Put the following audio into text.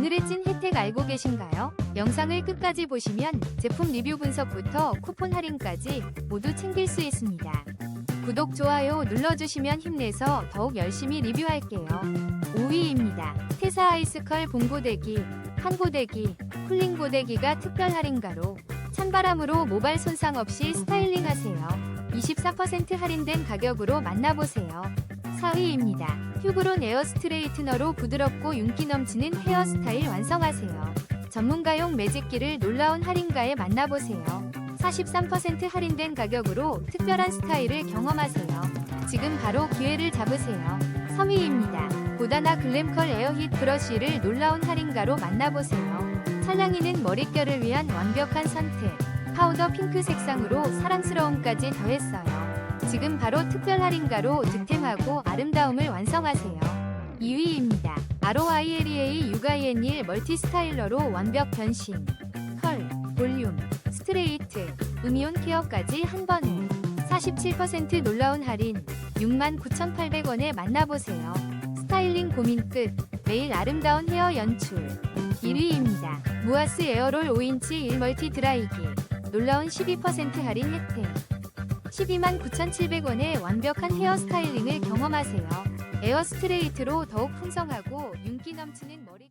오늘의 찐 혜택 알고 계신가요? 영상을 끝까지 보시면 제품 리뷰 분석부터 쿠폰 할인까지 모두 챙길 수 있습니다. 구독, 좋아요 눌러주시면 힘내서 더욱 열심히 리뷰할게요. 5위입니다. 테사 아이스컬 봉고데기, 한고데기, 쿨링 고데기가 특별 할인가로 찬바람으로 모발 손상 없이 스타일링 하세요. 24% 할인된 가격으로 만나보세요. 4위입니다. 휴브론 에어 스트레이트너로 부드럽고 윤기 넘치는 헤어스타일 완성하세요. 전문가용 매직기를 놀라운 할인가에 만나보세요. 43% 할인된 가격으로 특별한 스타일을 경험하세요. 지금 바로 기회를 잡으세요. 3위입니다. 보다나 글램컬 에어힛 브러쉬를 놀라운 할인가로 만나보세요. 찰랑이는 머릿결을 위한 완벽한 선택. 파우더 핑크 색상으로 사랑스러움까지 더했어요. 지금 바로 특별 할인가로 득템하고 아름다움을 완성하세요. 2위입니다. ROILEA 육아이엔일 멀티 스타일러로 완벽 변신. 컬, 볼륨, 스트레이트, 음이온 케어까지 한 번에 47% 놀라운 할인 69,800원에 만나보세요. 스타일링 고민 끝 매일 아름다운 헤어 연출 1위입니다. 무아스 에어롤 5인치 1멀티 드라이기 놀라운 12% 할인 혜택 12만 9,700원의 완벽한 헤어 스타일링을 경험하세요. 에어 스트레이트로 더욱 풍성하고 윤기 넘치는 머리